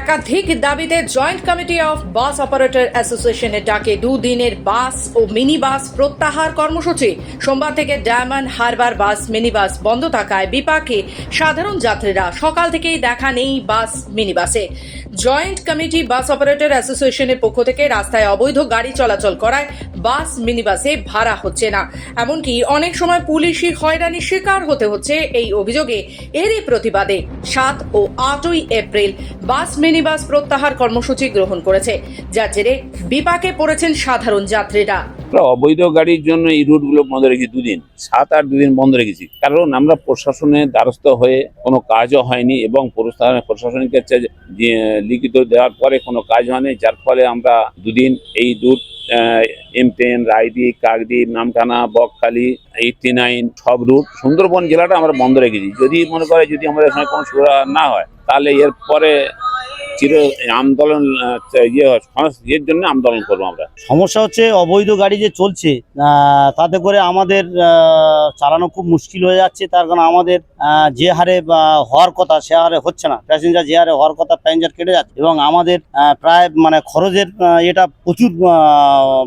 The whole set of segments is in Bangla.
একাধিক দাবিতে joint committee of bus operator অ্যাসোসিয়েশনের ডাকে দুদিনের বাস ও মিনি বাস প্রত্যাহার কর্মসূচি। সোমবার থেকে Diamond Harbour bus mini bus বন্ধ থাকায় বিপাকে সাধারণ যাত্রীরা। সকাল থেকেই দেখা নেই বাস মিনি বাসে জয়েন্ট কমিটি বাস অপারেটর অ্যাসোসিয়েশনের পক্ষ থেকে রাস্তায় অবৈধ গাড়ি চলাচল করায় বাস, মিনিবাসে ভাড়া হচ্ছে না। এমনকি অনেক সময় পুলিশি হয়রানির শিকার হতে হচ্ছে এই অভিযোগে। এরই প্রতিবাদে সাত ও আটই এপ্রিল বাস, মিনিবাস প্রত্যাহার কর্মসূচি গ্রহণ করেছে। যার জেরে বিপাকে পড়েছেন সাধারণ যাত্রীরা। অবৈধ গাড়ির জন্য এই রুটগুলো বন্ধ রেখেছি দুদিন, সাত আট দুদিন বন্ধ রেখেছি। কারণ আমরা প্রশাসনের দ্বারস্থ হয়ে কোনো কাজও হয়নি এবং প্রশাসন- প্রশাসনিক লিখিত দেওয়ার পরে কোনো কাজ হয়নি, যার ফলে আমরা দুদিন এই route M ten, Raidighi, Kakdwip, Namkhana, Bakkhali, eighty nine সব রুট সুন্দরবন জেলাটা আমরা বন্ধ রেখেছি। যদি মনে করে যদি আমাদের এখানে কোনো সুবিধা না হয়, তাহলে এর পরে চির আন্দোলন ইয়ে ইয়ের জন্য আন্দোলন করব আমরা। সমস্যা হচ্ছে অবৈধ গাড়ি যে চলছে তাতে করে আমাদের চালানো খুব মুশকিল হয়ে যাচ্ছে। তার কারণ আমাদের যে হারে হওয়ার কথা সে হারে হচ্ছে না। প্যাসেঞ্জার যে হারে হওয়ার কথা প্যাসেঞ্জার কেটে যাচ্ছে এবং আমাদের প্রায় মানে খরচের এটা প্রচুর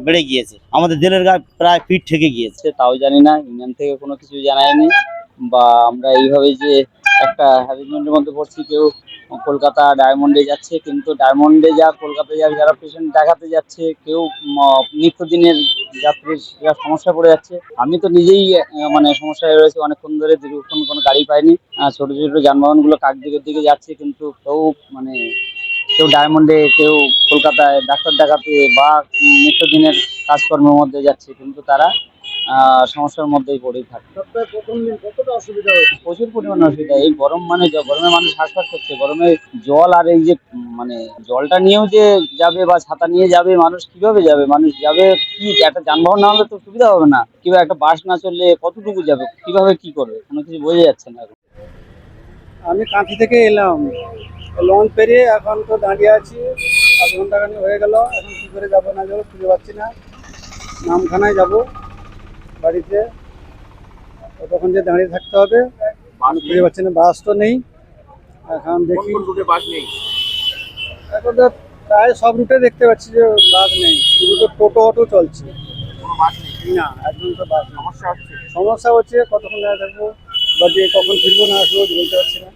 বেড়ে গিয়েছে। আমাদের জেলের গায়ে প্রায় পিঠ থেকে গিয়েছে। তাও জানি না ইউনিয়ন থেকে কোনো কিছু জানায়নি। বা আমরা এইভাবে যে একটা হ্যাবিটমেন্টের মধ্যে পড়ছি, কেউ কলকাতা ডায়মন্ডে যাচ্ছে, কিন্তু ডায়মন্ডে যা কলকাতায় যা যারা পেশেন্ট দেখাতে যাচ্ছে, কেউ নিত্যদিনের যাত্রীর যা সমস্যা পড়ে যাচ্ছে। আমি তো নিজেই মানে সমস্যায় রয়েছে, অনেকক্ষণ ধরে দীর্ঘক্ষণ কোনো গাড়ি পাইনি। ছোট ছোট যানবাহনগুলো কাকদিকের দিকে যাচ্ছে, কিন্তু কেউ মানে কেউ ডায়মন্ডে কেউ কলকাতায় ডাক্তার দেখাতে বা নিত্যদিনের কাজকর্মের মধ্যে যাচ্ছে, কিন্তু তারা সমস্যার মধ্যেই পড়েই থাকে। প্রচুর পরিমাণে অসুবিধা। এই গরম মানে গরমে মানুষ হাসপাত করছে। গরমে জল আর এই যে মানে জলটা নিয়েও যে যাবে বা ছাতা নিয়ে যাবে মানুষ কীভাবে যাবে? মানুষ যাবে কি? একটা যানবাহন না হলে তো সুবিধা হবে না। কিংবা একটা বাস না চললে কতটুকু যাবে? কীভাবে কি করবে? কোনো কিছু বোঝা যাচ্ছে না। আমি কাঁথি থেকে এলাম। লঞ্চ পেরিয়ে এখন তো দাঁড়িয়ে আছি। আধ ঘণ্টা হয়ে গেল। এখন কী করে যাব না যাব খুঁজে পাচ্ছি না। নামখানায় যাব। বাড়িতে। ততক্ষণ যে দাঁড়িয়ে থাকতে হবে। খুঁজে পাচ্ছি না বাস তো নেই। এখন দেখি। এখন তো প্রায় সব রুটে দেখতে পাচ্ছি যে বাস নেই। শুধু তো টোটো অটো চলছে। না একদম তো বাস সমস্যা হচ্ছে? সমস্যা হচ্ছে কতক্ষণ দাঁড়িয়ে থাকব? বা যে কখন ফিরবো না আসব বলতে পারছি না।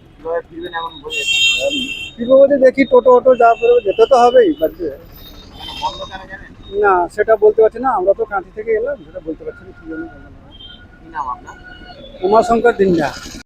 ফিরবো বলতে দেখি টোটো অটো যা বেরোবে যেতে তো হবেই বাড়িতে। না সেটা বলতে পারছি না আমরা তো কাঁথি থেকে এলাম সেটা বলতে পারছি না কি জন্য। উমাশঙ্কর দিনটা